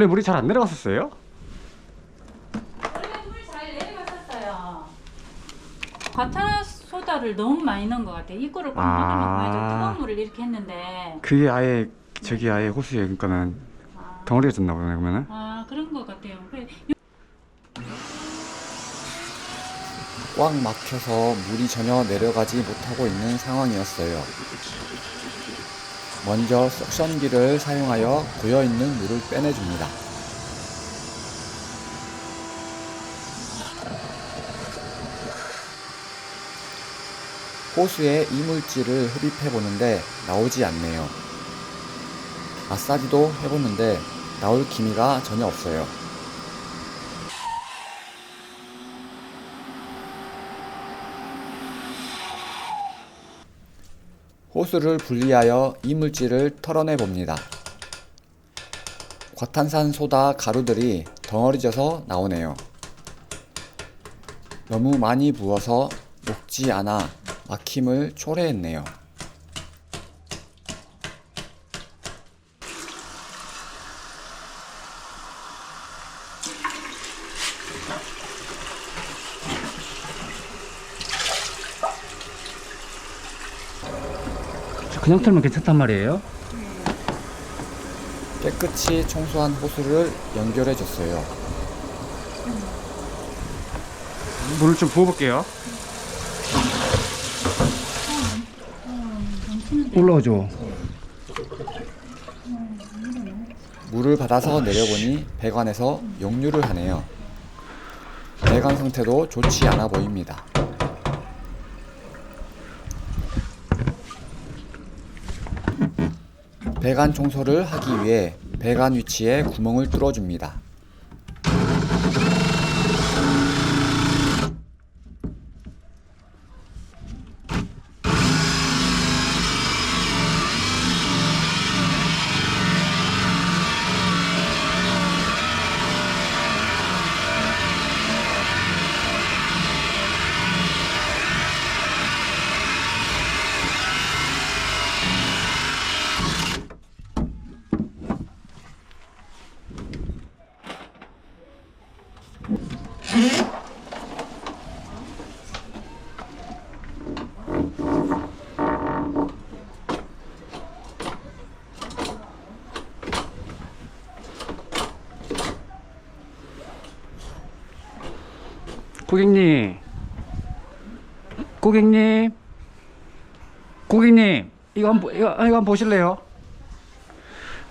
원래 물이 잘 안 내려갔었어요? 원래 물 잘 내려갔었어요. 과탄 소다를 너무 많이 넣은 것 같아요. 이거를 꽉 아. 막아놓고 아주 뜨거운 물을 이렇게 했는데 그게 아예 저기 아예 호수에 그러니까는 아, 덩어리가 졌나 보네 그러면은 아 그런 것 같아요. 그래, 꽉 막혀서 물이 전혀 내려가지 못하고 있는 상황이었어요. 먼저 석션기를 사용하여 고여있는 물을 빼내줍니다. 호수에 이물질을 흡입해 보는데 나오지 않네요. 마사지도 해보는데 나올 기미가 전혀 없어요. 호수를 분리하여 이물질을 털어내 봅니다. 과탄산 소다 가루들이 덩어리져서 나오네요. 너무 많이 부어서 녹지 않아 막힘을 초래했네요. 그냥 털면 괜찮단 말이에요? 깨끗이 청소한 호수를 연결해 줬어요. 물을 좀 부어볼게요 올라오죠 물을 받아서 내려보니 배관에서 역류를 하네요. 배관 상태도 좋지 않아 보입니다. 배관 청소를 하기 위해 배관 위치에 구멍을 뚫어줍니다. 고객님 고객님 고객님 이거 한번 이거, 이거 한번 보실래요?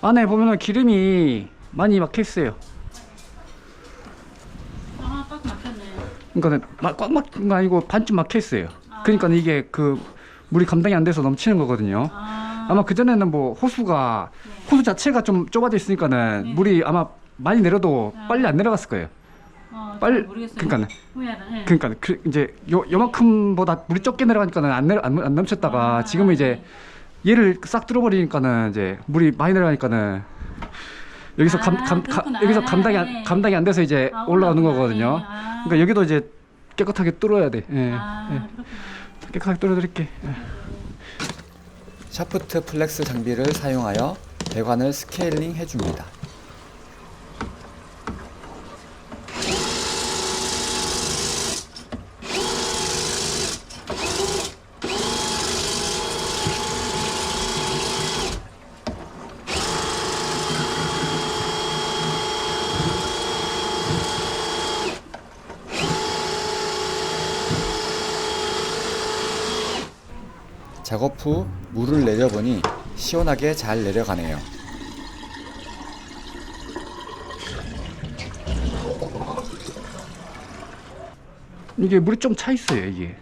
안에 보면은 기름이 많이 막혀 있어요 아꽉 막혔네. 그러니까 막- 꽉 막힌 거 아니고 반쯤 막혀 있어요 그러니까 이게 그 물이 감당이 안 돼서 넘치는 거거든요 아, 아마 그 전에는 뭐 호수가 호수 자체가 좀 좁아져 있으니까는 네. 물이 아마 많이 내려도 아. 빨리 안 내려갔을 거예요. 어, 잘 빨리 모르겠어요. 후회하다. 예. 그러니까 그 이제 요 요만큼보다 물이 적게 내려가니까는 안 내려 안, 안 넘쳤다가 아, 지금은 이제 네. 얘를 싹 뚫어버리니까는 이제 물이 많이 내려가니까는 여기서 감, 아, 감, 가, 그렇구나. 여기서 감당이 네. 안, 감당이 안 돼서 이제 아, 올라오는. 거거든요. 예. 아. 그러니까 여기도 이제 깨끗하게 뚫어야 돼. 예. 아, 예. 깨끗하게 뚫어드릴게. 예. 샤프트 플렉스 장비를 사용하여 배관을 스케일링 해줍니다. 작업 후 물을 내려보니 시원하게 잘 내려가네요. 이게 물이 좀 차 있어요 이게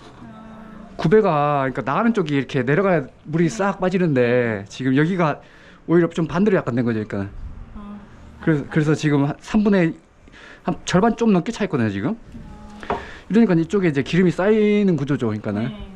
구배가 그러니까 나가는 쪽이 이렇게 내려가야 물이 싹 빠지는데 지금 여기가 오히려 좀 반대로 약간 된 거죠 그러니까 어. 그래서 그래서 지금 한 3분의 한 절반 좀 넘게 차 있거든요 지금 이러니까 이쪽에 이제 기름이 쌓이는 구조죠 그러니까는 네.